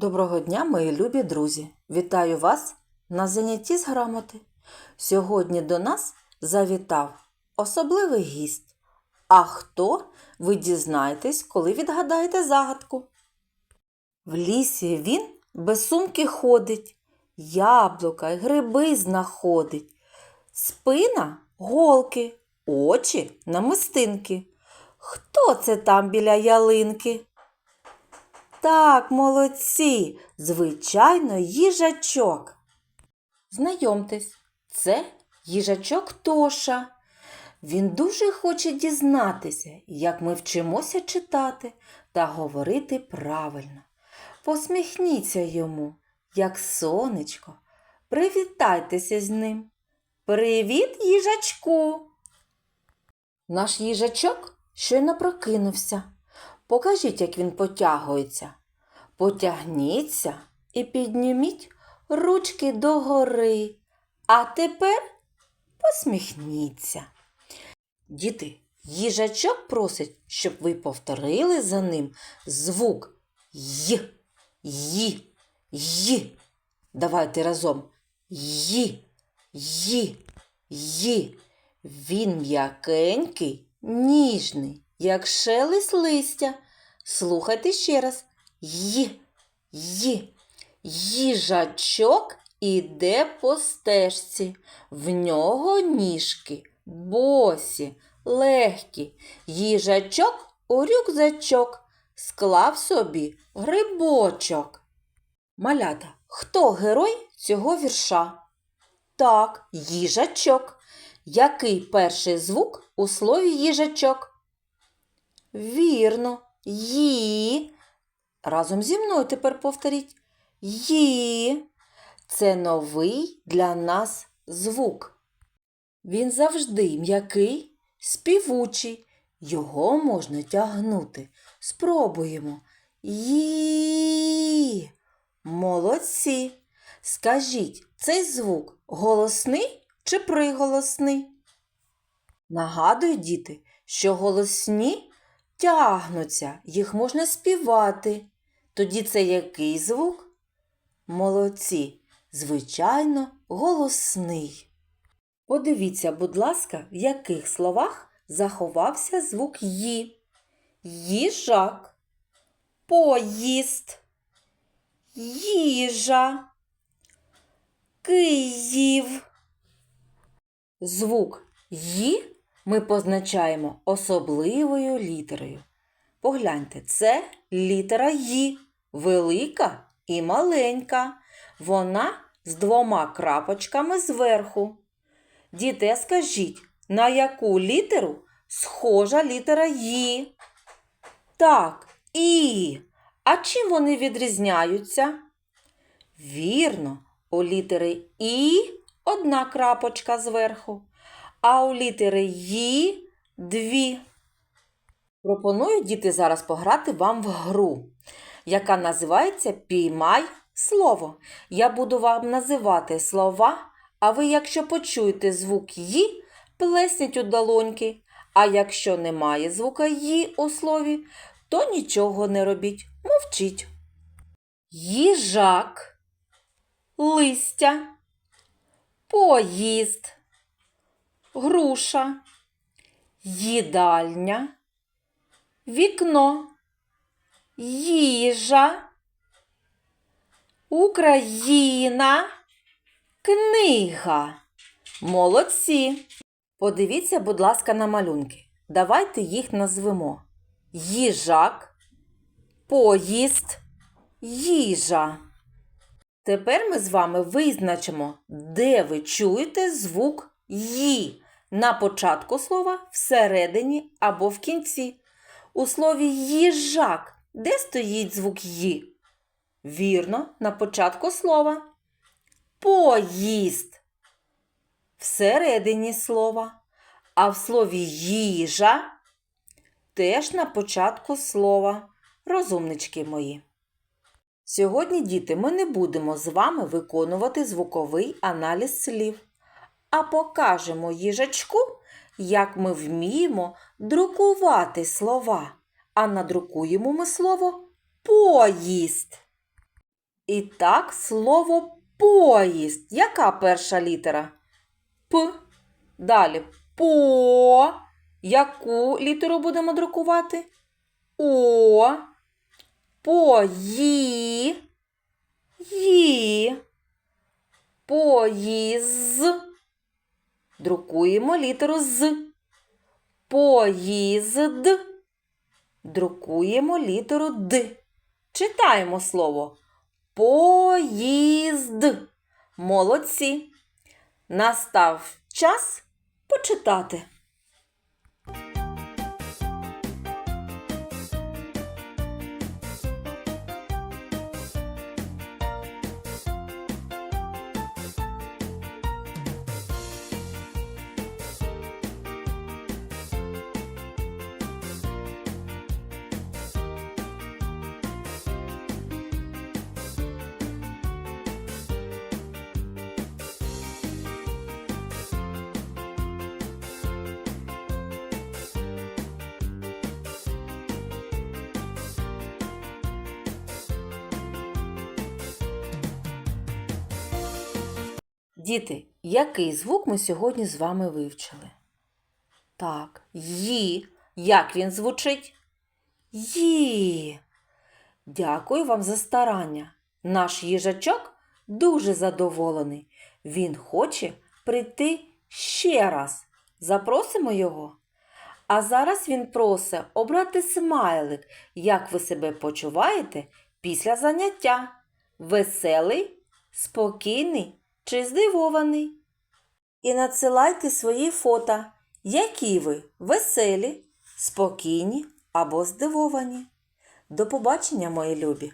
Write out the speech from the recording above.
Доброго дня, мої любі друзі! Вітаю вас на занятті з грамоти. Сьогодні до нас завітав особливий гість. А хто ви дізнаєтесь, коли відгадаєте загадку? В лісі він без сумки ходить, яблука й гриби знаходить, спина голки, очі намистинки. Хто це там біля ялинки? Так, молодці, звичайно, їжачок. Знайомтесь, це їжачок Тоша. Він дуже хоче дізнатися, як ми вчимося читати та говорити правильно. Посміхніться йому, як сонечко. Привітайтеся з ним. Привіт, їжачку. Наш їжачок щойно прокинувся. Покажіть, як він потягується. Потягніться і підніміть ручки догори. А тепер посміхніться. Діти, їжачок просить, щоб ви повторили за ним звук Й, Й, Й. Давайте разом. Й, Й, Й. Він м'якенький, ніжний, як шелест листя. Слухайте ще раз. Й, Й. Їжачок іде по стежці. В нього ніжки босі, легкі. Їжачок у рюкзачок склав собі грибочок. Малята, хто герой цього вірша? Так, їжачок. Який перший звук у слові їжачок? Вірно, ї. Разом зі мною тепер повторіть. Ї. Це новий для нас звук. Він завжди м'який, співучий. Його можна тягнути. Спробуємо. Ї. Молодці. Скажіть, цей звук голосний чи приголосний? Нагадую, діти, що голосні тягнуться, їх можна співати. Тоді це який звук? Молодці, звичайно, голосний. Подивіться, будь ласка, в яких словах заховався звук Ї. Їжак, поїзд, їжа, Київ. Звук Ї ми позначаємо особливою літерою. Погляньте, це літера Ї, велика і маленька. Вона з двома крапочками зверху. Діти, скажіть, на яку літеру схожа літера Ї? Так, І. А чим вони відрізняються? Вірно, у літери І одна крапочка зверху, а у літери Ї дві. Пропоную діти зараз пограти вам в гру, яка називається Піймай слово. Я буду вам називати слова, а ви, якщо почуєте звук Ї, плесніть у долоньки. А якщо немає звука Ї у слові, то нічого не робіть, мовчіть. Їжак, листя, поїзд, груша, їдальня, вікно, їжа, Україна, книга. Молодці. Подивіться, будь ласка, на малюнки. Давайте їх назвемо. Їжак, поїзд, їжа. Тепер ми з вами визначимо, де ви чуєте звук «ї» на початку слова, всередині або в кінці. У слові їжак де стоїть звук «ї»? Вірно, на початку слова. Поїзд всередині слова. А в слові їжа теж на початку слова. Розумнички мої. Сьогодні, діти, ми не будемо з вами виконувати звуковий аналіз слів, а покажемо їжачку, як ми вміємо друкувати слова. А надрукуємо ми слово поїзд. І так слово поїзд. Яка перша літера? П. Далі по. Яку літеру будемо друкувати? О. Пої. Ї. Поїз. Друкуємо літеру з. Поїзд. Друкуємо літеру Д. Читаємо слово. Поїзд. Молодці. Настав час почитати. Діти, який звук ми сьогодні з вами вивчили? Так, ї. Як він звучить? Ї. Дякую вам за старання. Наш їжачок дуже задоволений. Він хоче прийти ще раз. Запросимо його. А зараз він просить обрати смайлик, як ви себе почуваєте після заняття. Веселий, спокійний чи здивований? І надсилайте свої фото, які ви веселі, спокійні або здивовані. До побачення, мої любі!